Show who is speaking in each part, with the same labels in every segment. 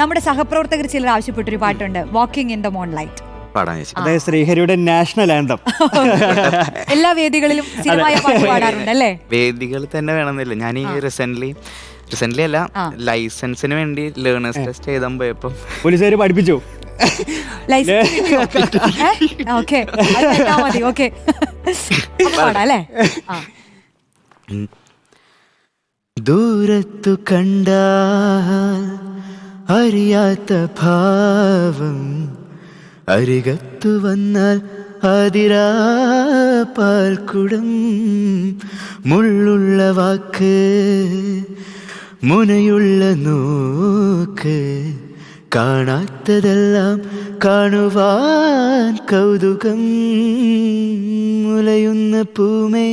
Speaker 1: നമ്മുടെ സഹപ്രവർത്തകർ ചിലർ ആവശ്യപ്പെട്ടൊരു പാട്ടുണ്ട് walking in the moonlight
Speaker 2: അതായത് ശ്രീഹരിയുടെ നാഷണൽ ആന്തം
Speaker 1: എല്ലാ വേദികളിലും സ്ഥിരമായ പാട്ട് പാടാറുണ്ട് അല്ലേ
Speaker 3: വേദികൾ തന്നെ വേണമെന്നില്ല. ഞാൻ ഈ റീസെന്റ് റീസെന്റ് അല്ല. ലൈസൻസിന് വേണ്ടി ലേണേഴ്സ് ടെസ്റ്റ് എഴുതാൻ പോയപ്പോ.
Speaker 2: പോലീസുകാർ പഠിപ്പിച്ചു.
Speaker 3: ദൂരത്തു കണ്ടാൽ അറിയാത്ത ഭാവം അരികത്തു വന്നാൽ അതിരാ പാൽക്കുടം. മുള്ളുള്ള വാക്ക് മുനയുള്ള നോക്ക് കാണാത്തതെല്ലാം കാണുവാൻ കൗതുകം. മുലയുന്ന പൂമേ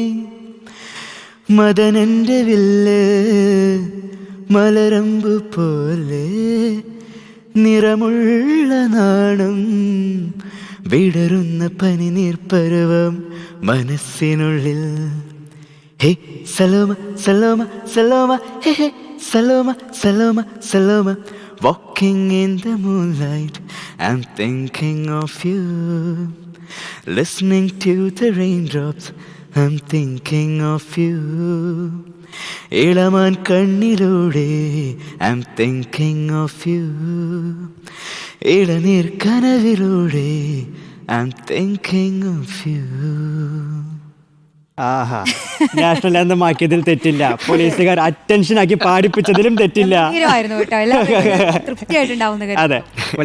Speaker 3: മദനന്റെ വില്ല് മലരമ്പ് പോലെ നിറമുള്ള നാണം വിടരുന്ന പനിനീർപ്പരുവം മനസ്സിനുള്ളിൽ. Hey Saloma Saloma Saloma hey hey Saloma Saloma Saloma. Walking in the moonlight I'm thinking of you Listening to the raindrops, I'm thinking of you. ഇളമാൻ കണ്ണിലൂടെ I'm thinking of you ഇളനീർ കനവിലൂടെ ഐ എം തിങ്കിങ് ഓഫ്
Speaker 2: ആഹാ national anthem ആക്കിയതിൽ തെറ്റില്ല. പോലീസുകാർ attention ആക്കി പാടിപ്പിച്ചതിലും തെറ്റില്ല. അതെ.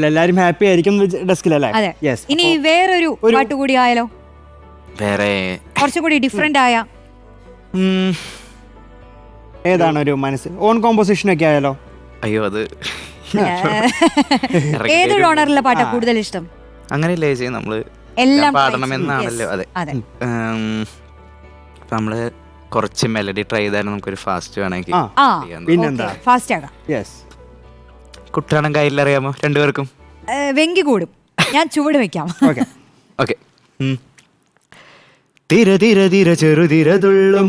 Speaker 2: എല്ലാരും ഹാപ്പി ആയിരിക്കും ഡെസ്കിലല്ലേ
Speaker 1: അതെ.
Speaker 2: യെസ്
Speaker 1: ഇനി വേറൊരു
Speaker 2: ഒരു-
Speaker 1: പാട്ട് കൂടി ആയാലോ?
Speaker 3: വേറെ
Speaker 1: കുറച്ചുകൂടി ഡിഫറെന്റ് ആയ.
Speaker 2: ഏതാണ് ഒരു മനസ്സ്? ഓൺ കോമ്പോസിഷൻ ഒക്കെ ആയാലോ?
Speaker 3: അയ്യോ അത്
Speaker 1: ഏത് ഡോണറിലെ പാട്ടാ കൂടുതൽ ഇഷ്ടം?
Speaker 3: അങ്ങനെയല്ലേ ചെയ്യും നമ്മൾ
Speaker 1: എല്ലാം
Speaker 3: എല്ലാം പാടണമെന്നാണല്ലോ. അതെ. നമ്മൾ കുറച്ച് മെലഡി ട്രൈ ചെയ്താൽ നമുക്കൊരു ഫാസ്റ്റ് വേണമെങ്കിൽ. കയ്യിൽ
Speaker 2: അറിയാമോ
Speaker 1: ഫാസ്റ്റ് ആകാം.
Speaker 3: കുട്ടാണം കയ്യിലറിയാമോ രണ്ടുപേർക്കും?
Speaker 1: ഏ, വെങ്കി കൂടും. ഞാൻ ചുവട് വെക്കാം.
Speaker 2: ഓക്കെ
Speaker 3: ഓക്കെ തിര തിര തിര ചെറുതിര തുള്ളും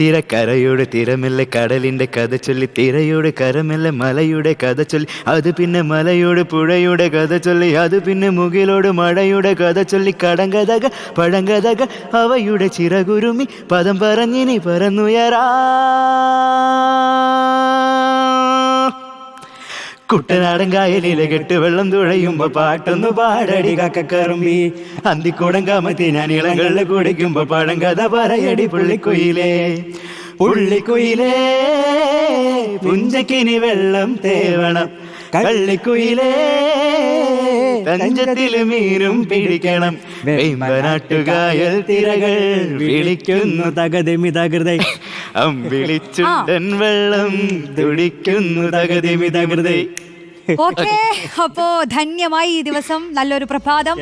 Speaker 3: തിരക്കരയോട് തിരമെല്ലെ കടലിന്റെ കഥ ചൊല്ലി തിരയുടെ കരമെല്ലെ മലയുടെ കഥ ചൊല്ലി അത് പിന്നെ മലയോട് പുഴയുടെ കഥ ചൊല്ലി അത് പിന്നെ മുകിലോട് മഴയുടെ കഥ ചൊല്ലി കടങ്കഥക പഴങ്കഥക അവയുടെ ചിറകുരുമി പദം പറഞ്ഞിനി പറന്നുയരാ. കുട്ടനാടൻ കായലിലെ കെട്ടുവെള്ളം തുഴയുമ്പോ പാട്ടൊന്നു പാടടി കക്കറുമ്പി അന്തിക്കൂടം കാമത്തി ഞാൻ ഇളങ്ങളിൽ കുടിക്കുമ്പോ പഴം കഥ പറയടി പുള്ളിക്കുയിലേ. പുള്ളിക്കുയിലേ പുഞ്ചക്കിനി വെള്ളം തേവണം. കള്ളിക്കുയിലേ തഞ്ചത്തിൽ മീനും പിടിക്കണം. നാട്ടുകായൽ തിരകൾ വിളിക്കുന്നു
Speaker 2: തകതിമി തകൃതൈ
Speaker 3: അമ്പിളിച്ചുണ്ടൻ വെള്ളം തുടിക്കുന്നു
Speaker 1: ഓക്കെ അപ്പോ ധന്യമായി ഈ ദിവസം. നല്ലൊരു പ്രഭാതം.